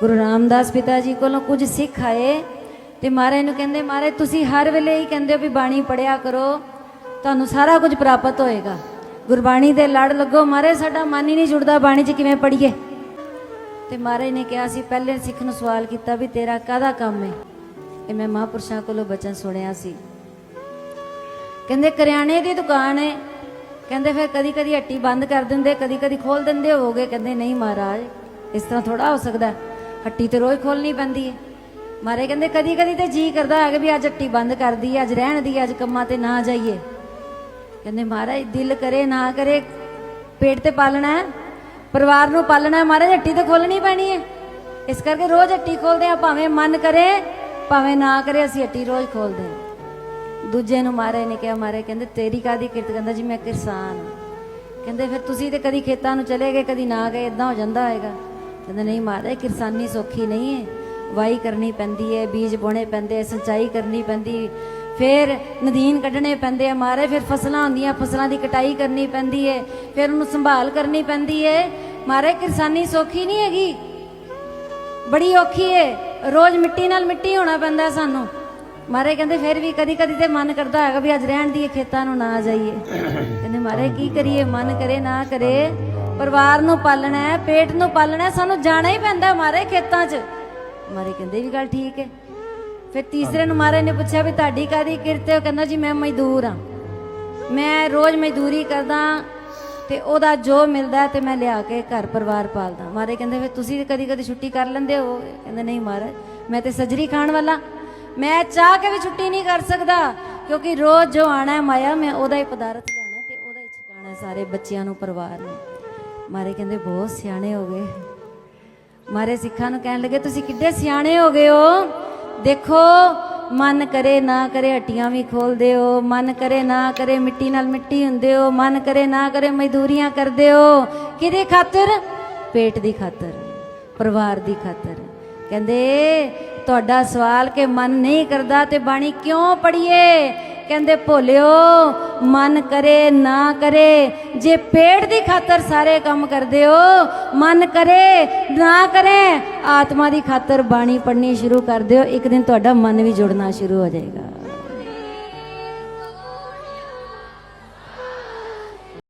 ਗੁਰੂ ਰਾਮਦਾਸ ਪਿਤਾ ਜੀ ਕੋਲੋਂ ਕੁਝ ਸਿੱਖ ਆਏ ਤੇ ਮਹਾਰਾਜ ਨੂੰ ਕਹਿੰਦੇ, ਮਹਾਰਾਜ, ਤੁਸੀਂ ਹਰ ਵੇਲੇ ਹੀ ਕਹਿੰਦੇ ਹੋ ਵੀ ਬਾਣੀ ਪੜਿਆ ਕਰੋ, ਤੁਹਾਨੂੰ ਸਾਰਾ ਕੁਝ ਪ੍ਰਾਪਤ ਹੋਏਗਾ। ਗੁਰਬਾਣੀ ਦੇ ਲੜ ਲੱਗੋ, ਮਹਾਰਾਜ, ਸਾਡਾ ਮਨ ਹੀ ਨਹੀਂ ਜੁੜਦਾ ਬਾਣੀ 'ਚ ਕਿਵੇਂ ਪੜੀਏ ਤੇ ਮਹਾਰਾਜ ਨੇ ਕਿਹਾ ਸੀ ਪਹਿਲੇ ਸਿੱਖ ਨੂੰ ਸਵਾਲ ਕੀਤਾ ਵੀ ਤੇਰਾ ਕਾਹਦਾ ਕੰਮ ਹੈ ਇਹ ਮੈਂ ਮਹਾਂਪੁਰਸ਼ਾਂ ਕੋਲੋਂ ਬਚਨ ਸੁਣਿਆ ਸੀ। ਕਹਿੰਦੇ ਕਰਿਆਣੇ ਦੀ ਦੁਕਾਨ ਹੈ ਕਹਿੰਦੇ, ਫਿਰ ਕਦੀ ਕਦੀ ਹੱਟੀ ਬੰਦ ਕਰ ਦਿੰਦੇ ਕਦੀ ਕਦੀ ਖੋਲ ਦਿੰਦੇ ਹੋਵੋਗੇ? ਕਹਿੰਦੇ, ਨਹੀਂ ਮਹਾਰਾਜ, ਇਸ ਤਰ੍ਹਾਂ ਥੋੜਾ ਹੋ ਸਕਦਾ ਹੱਟੀ ਤੇ ਰੋਜ਼ ਖੋਲਣੀ ਪੈਂਦੀ ਹੈ ਮਹਾਰਾਜ ਕਹਿੰਦੇ ਕਦੀ ਕਦੀ ਤੇ ਜੀ ਕਰਦਾ ਹੈ ਕਿ ਵੀ ਅੱਜ ਹੱਟੀ ਬੰਦ ਕਰ ਦਈਏ ਅੱਜ ਰਹਿਣ ਦੀ ਅੱਜ ਕੰਮਾਂ ਤੇ ਨਾ ਜਾਈਏ। ਕਹਿੰਦੇ, ਮਹਾਰਾਜ, ਦਿਲ ਕਰੇ, ਨਾ ਕਰੇ, ਪੇਟ ਤੇ ਪਾਲਣਾ ਹੈ, ਪਰਿਵਾਰ ਨੂੰ ਪਾਲਣਾ ਹੈ, ਮਹਾਰਾਜ, ਹੱਟੀ ਤੇ ਖੋਲਣੀ ਪੈਣੀ ਹੈ ਇਸ ਕਰਕੇ ਰੋਜ਼ ਹੱਟੀ ਖੋਲਦੇ ਆ ਭਾਵੇਂ ਮਨ ਕਰੇ, ਭਾਵੇਂ ਨਾ ਕਰੇ, ਅਸੀਂ ਹੱਟੀ ਰੋਜ਼ ਖੋਲਦੇ ਹਾਂ। ਦੂਜੇ ਨੂੰ ਮਾਰੇ ਨੇ ਕਿਹਾ ਮਾਰੇ ਕਹਿੰਦੇ, ਤੇਰੀ ਕਾਦੀ ਕਿਰਤ? ਕਹਿੰਦਾ, ਜੀ, ਮੈਂ ਕਿਸਾਨ ਕਹਿੰਦੇ, ਫਿਰ ਤੁਸੀਂ ਤੇ ਕਦੀ ਖੇਤਾਂ ਨੂੰ ਚਲੇ ਗਏ, ਕਦੀ ਨਾ ਗਏ ਇਦਾਂ ਹੋ ਜਾਂਦਾ ਹੋਏਗਾ। ਕਹਿੰਦੇ, ਨਹੀਂ ਮਾਰੇ ਕਿਰਸਾਨੀ ਸੌਖੀ ਨਹੀਂ ਹੈ। ਵਾਈ ਕਰਨੀ ਪੈਂਦੀ ਹੈ, ਬੀਜ ਬੋਣੇ ਪੈਂਦੇ ਸਿੰਚਾਈ ਕਰਨੀ ਪੈਂਦੀ ਫਿਰ ਨਦੀਨ ਕੱਢਣੇ ਪੈਂਦੇ ਆ ਮਾਰੇ, ਫਿਰ ਫਸਲਾਂ ਹੁੰਦੀਆਂ ਫਸਲਾਂ ਦੀ ਕਟਾਈ ਕਰਨੀ ਪੈਂਦੀ ਹੈ, ਫਿਰ ਉਹਨੂੰ ਸੰਭਾਲ ਕਰਨੀ ਪੈਂਦੀ ਹੈ। ਮਾਰੇ, ਕਿਰਸਾਨੀ ਸੌਖੀ ਨਹੀਂ ਹੈਗੀ। ਬੜੀ ਔਖੀ ਹੈ। ਰੋਜ਼ ਮਿੱਟੀ ਨਾਲ ਮਿੱਟੀ ਹੋਣਾ ਪੈਂਦਾ ਸਾਨੂੰ। ਮਾਰੇ ਕਹਿੰਦੇ, ਫਿਰ ਵੀ ਕਦੀ ਕਦੀ ਤੇ ਮਨ ਕਰਦਾ ਹੈਗਾ ਵੀ ਅੱਜ ਰਹਿਣ ਦੀ ਖੇਤਾਂ ਨੂੰ ਨਾ ਜਾਈਏ। ਕਹਿੰਦੇ, ਮਾਰੇ, ਕੀ ਕਰੀਏ? ਮਨ ਕਰੇ, ਨਾ ਕਰੇ। ਪਰਿਵਾਰ ਨੂੰ ਪਾਲਣਾ ਹੈ, ਪੇਟ ਨੂੰ ਪਾਲਣਾ ਹੈ, ਸਾਨੂੰ ਜਾਣਾ ਹੀ ਪੈਂਦਾ ਮਾਰੇ ਖੇਤਾਂ 'ਚ। ਮਾਰੇ ਕਹਿੰਦੇ ਵੀ ਗੱਲ ਠੀਕ ਹੈ। ਫਿਰ ਤੀਸਰੇ ਨੂੰ ਮਾਰੇ ਨੇ ਪੁੱਛਿਆ ਵੀ ਤੁਹਾਡੀ ਕਾਦੀ ਕਿਰਤ ਹੈ? ਕਹਿੰਦਾ ਜੀ ਮੈਂ ਮਜ਼ਦੂਰ ਹਾਂ। ਮੈਂ ਰੋਜ਼ ਮਜ਼ਦੂਰੀ ਕਰਦਾ ਤੇ ਉਹਦਾ ਜੋ ਮਿਲਦਾ ਤੇ ਮੈਂ ਲਿਆ ਕੇ ਘਰ ਪਰਿਵਾਰ ਪਾਲਦਾ। ਮਾਰੇ ਕਹਿੰਦੇ ਫਿਰ ਤੁਸੀਂ ਕਦੀ ਕਦੀ ਛੁੱਟੀ ਕਰ ਲੈਂਦੇ ਹੋ? ਕਹਿੰਦੇ ਨਹੀਂ ਮਹਾਰਾਜ ਮੈਂ ਤੇ ਸਜਰੀ ਖਾਣ ਵਾਲਾ। ਮੈਂ ਚਾਹ ਕੇ ਵੀ ਛੁੱਟੀ ਨਹੀਂ ਕਰ ਸਕਦਾ ਕਿਉਂਕਿ ਰੋਜ਼ ਜੋ ਆਣਾ ਹੈ ਮਾਇਆ, ਮੈਂ ਉਹਦਾ ਹੀ ਪਦਾਰਥ ਲਿਆਣਾ ਤੇ ਉਹਦਾ ਹੀ ਛਕਾਣਾ ਸਾਰੇ ਬੱਚਿਆਂ ਨੂੰ, ਪਰਿਵਾਰ ਨੂੰ। ਮਾਰੇ ਕਹਿੰਦੇ ਬਹੁਤ ਸਿਆਣੇ ਹੋ ਗਏ। ਮਾਰੇ ਸਿੱਖਾਂ ਨੂੰ ਕਹਿਣ ਲੱਗੇ, ਤੁਸੀਂ ਕਿੱਡੇ ਸਿਆਣੇ ਹੋ ਗਏ ਹੋ। ਦੇਖੋ, ਮਨ ਕਰੇ ਨਾ ਕਰੇ ਹੱਟੀਆਂ ਵੀ ਖੋਲਦੇ ਹੋ। ਮਨ ਕਰੇ ਨਾ ਕਰੇ ਮਿੱਟੀ ਨਾਲ ਮਿੱਟੀ ਹੁੰਦੇ ਹੋ। ਮਨ ਕਰੇ ਨਾ ਕਰੇ ਮਜ਼ਦੂਰੀਆਂ ਕਰਦੇ ਹੋ। ਕਿਹਦੇ ਖਾਤਰ? ਪੇਟ ਦੀ ਖਾਤਰ, ਪਰਿਵਾਰ ਦੀ ਖਾਤਰ। ਕਹਿੰਦੇ, ਤੁਹਾਡਾ ਸਵਾਲ ਕਿ ਮਨ ਨਹੀਂ ਕਰਦਾ ਤੇ ਬਾਣੀ ਕਿਉਂ ਪੜੀਏ ਕਹਿੰਦੇ, ਭੋਲਿਓ, ਮਨ ਕਰੇ ਨਾ ਕਰੇ ਜੇ ਪੇਟ ਦੀ ਖਾਤਰ ਸਾਰੇ ਕੰਮ ਕਰਦੇ ਹੋ, ਮਨ ਕਰੇ, ਨਾ ਕਰੇ, ਆਤਮਾ ਦੀ ਖਾਤਰ ਬਾਣੀ ਪੜ੍ਹਨੀ ਸ਼ੁਰੂ ਕਰ ਦਿਓ, ਇੱਕ ਦਿਨ ਤੁਹਾਡਾ ਮਨ ਵੀ ਜੁੜਨਾ ਸ਼ੁਰੂ ਹੋ ਜਾਏਗਾ।